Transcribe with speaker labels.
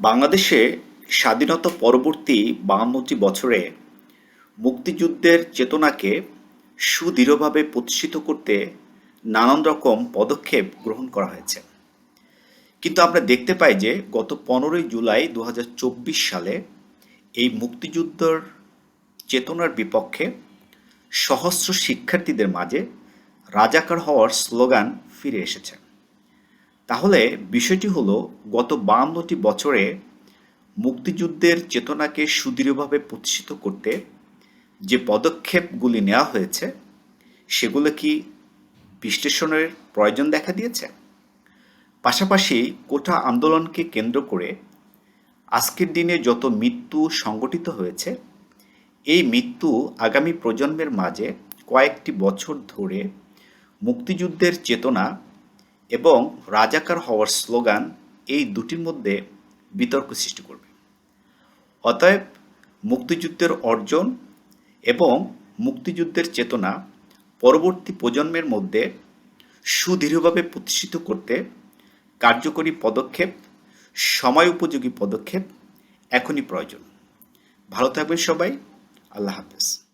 Speaker 1: বাংলাদেশে স্বাধীনতা পরবর্তী বাহান্নটি বছরে মুক্তিযুদ্ধের চেতনাকে সুদৃঢ়ভাবে প্রতিষ্ঠিত করতে নানান রকম পদক্ষেপ গ্রহণ করা হয়েছে। কিন্তু আমরা দেখতে পাই যে গত পনেরোই জুলাই দু হাজার চব্বিশ সালে এই মুক্তিযুদ্ধর চেতনার বিপক্ষে সহস্র শিক্ষার্থীদের মাঝে রাজাকার হওয়ার স্লোগান ফিরে এসেছে। তাহলে বিষয়টি হলো, গত বাহান্নটি বছরে মুক্তিযুদ্ধের চেতনাকে সুদৃঢ়ভাবে প্রতিষ্ঠিত করতে যে পদক্ষেপগুলি নেওয়া হয়েছে, সেগুলো কি বিশ্লেষণের প্রয়োজন দেখা দিয়েছে? পাশাপাশি কোটা আন্দোলনকে কেন্দ্র করে আজকের দিনে যত মৃত্যু সংগঠিত হয়েছে, এই মৃত্যু আগামী প্রজন্মের মাঝে কয়েকটি বছর ধরে মুক্তিযুদ্ধের চেতনা এবং রাজাকার হওয়ার স্লোগান এই দুটির মধ্যে বিতর্ক সৃষ্টি করবে। অতএব মুক্তিযুদ্ধের অর্জন এবং মুক্তিযুদ্ধের চেতনা পরবর্তী প্রজন্মের মধ্যে সুদৃঢ়ভাবে প্রতিষ্ঠিত করতে কার্যকরী পদক্ষেপ, সময় উপযোগী পদক্ষেপ এখনই প্রয়োজন। ভালো থাকবেন সবাই। আল্লাহ হাফেজ।